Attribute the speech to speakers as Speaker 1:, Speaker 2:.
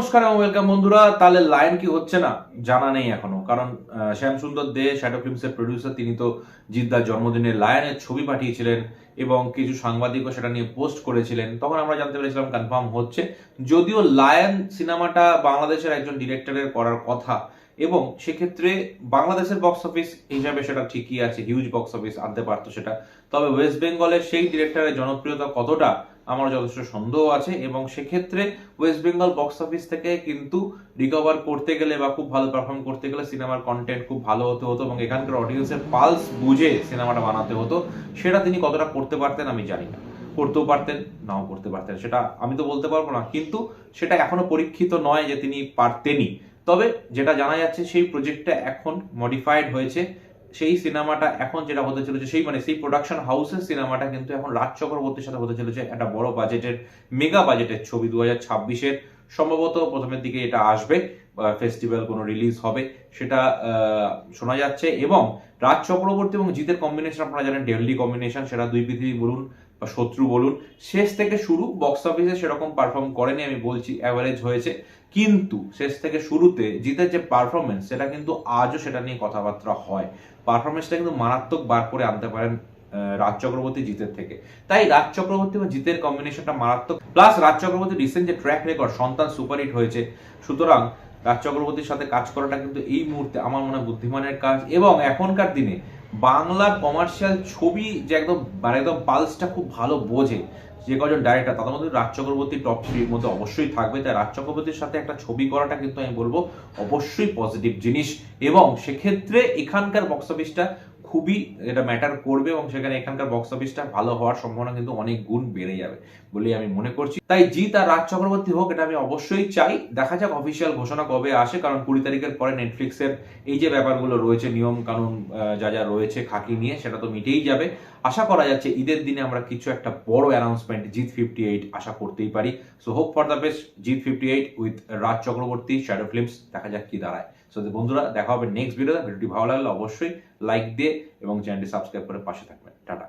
Speaker 1: নমস্কার এবং ওয়েলকাম বন্ধুরা। তাহলে লায়ন কি হচ্ছে না? জানা নেই এখনও। কারণ শ্যাম সুন্দর দে শ্যাডো ফিল্মসের প্রডিউসার তিনি তো জিদ্দার জন্মদিনে লায়নের ছবি পাঠিয়েছিলেন এবং কিছু সাংবাদিকও সেটা নিয়ে পোস্ট করেছিলেন। তখন আমরা জানতে পেরেছিলাম কনফার্ম হচ্ছে। যদিও লায়ন সিনেমাটা বাংলাদেশের একজন ডিরেক্টরের করার কথা এবং সেক্ষেত্রে বাংলাদেশের বক্স অফিস হিসাবে সেটা ঠিকই আছে হিউজ বক্স অফিস আনতে পারতো সেটা। তবে ওয়েস্ট বেঙ্গলের সেই ডিরেক্টরের জনপ্রিয়তা কতটা আমার যথেষ্ট সন্দেহ আছে এবং সেক্ষেত্রে ওয়েস্ট বেঙ্গল বক্স অফিস থেকে কিন্তু রিকভার করতে গেলে বা খুব ভালো পারফর্ম করতে গেলে সিনেমার কন্টেন্ট খুব ভালো হতে হতো এবং এখানকার অডিয়েন্সের পালস বুঝে সিনেমাটা বানাতে হতো। সেটা তিনি কতটা করতে পারতেন আমি জানি না। করতেও পারতেন, নাও করতে পারতেন, সেটা আমি তো বলতে পারব না। কিন্তু সেটা এখনও পরীক্ষিত নয় যে তিনি পারতেনই। তবে যেটা জানা যাচ্ছে, সেই প্রজেক্টটা এখন মডিফাইড হয়েছে। সেই সিনেমাটা এখন যেটা হতে চলেছে, সেই মানে সেই প্রোডাকশন হাউসের সিনেমাটা কিন্তু এখন রাজ চক্রবর্তীর সাথে হতে চলেছে একটা বড় বাজেটের মেগা বাজেটের ছবি দু হাজার ছাব্বিশের। সম্ভবত প্রথমের দিকে এটা আসবে ফেস্টিভ্যাল কোনো রিলিজ হবে, সেটা শোনা যাচ্ছে। এবং রাজ চক্রবর্তী এবং জিতের কম্বিনেশন আপনারা জানেন ডেডলি কম্বিনেশন সেটা দুই পৃথিবী বলুন বা শত্রু বলুন, শেষ থেকে শুরু বক্স অফিসে সেরকম পারফর্ম করেনি আমি বলছি অ্যাভারেজ হয়েছে। কিন্তু শেষ থেকে শুরুতে জিতের যে পারফরমেন্স সেটা কিন্তু আজও সেটা নিয়ে কথাবার্তা হয়। পারফরমেন্সটা কিন্তু মারাত্মক বার করে আনতে পারেন রাজ চক্রবর্তী জিতের থেকে। তাই রাজ চক্রবর্তী এবং জিতের কম্বিনেশনটা মারাত্মক। প্লাস রাজ চক্রবর্তী রিসেন্ট যে ট্র্যাক রেকর্ড সন্তান সুপারহিট হয়েছে। সুতরাং, রাজ চক্রবর্তীর সাথে কাজ করাটা কিন্তু এই মুহূর্তে আমার মনে হয় বুদ্ধিমানের কাজ। এবং এখনকার দিনে বাংলার কমার্শিয়াল ছবি যে একদম মানে একদম পালসটা খুব ভালো বোঝে যে কজন ডাইরেক্টর তাদের মধ্যে রাজ চক্রবর্তী টপ থ্রির মধ্যে অবশ্যই থাকবে। তাই রাজ চক্রবর্তীর সাথে একটা ছবি করাটা কিন্তু আমি বলব অবশ্যই পজিটিভ জিনিস। এবং সেক্ষেত্রে এখানকার বক্স অফিসটা খুবই এটা ম্যাটার করবে এবং সেখানে এখানকার বক্স অফিসটা ভালো হওয়ার সম্ভাবনা কিন্তু অনেক গুণ বেড়ে যাবে বলেই আমি মনে করছি। তাই জিৎ আর রাজ চক্রবর্তী হোক, এটা আমি অবশ্যই চাই। দেখা যাক অফিসিয়াল ঘোষণা কবে আসে, কারণ কুড়ি তারিখের পরে নেটফ্লিক্সের এই যে ব্যাপারগুলো রয়েছে, নিয়ম কানুন যা যা রয়েছে খাকি নিয়ে, সেটা তো মিটেই যাবে। আশা করা যাচ্ছে ঈদের দিনে আমরা কিছু একটা বড় অ্যানাউন্সমেন্ট জিৎ ফিফটি এইট আশা করতেই পারি। So hope for the best Jeet fifty eight with Raj Chakraborty shadow films দেখা যাক কি দাঁড়ায়। সো বন্ধুরা, দেখা হবে নেক্সট ভিডিওতে ভিডিওটি ভালো লাগলে অবশ্যই লাইক দিয়ে এবং চ্যানেলটি সাবস্ক্রাইব করে পাশে থাকবেন। টাটা।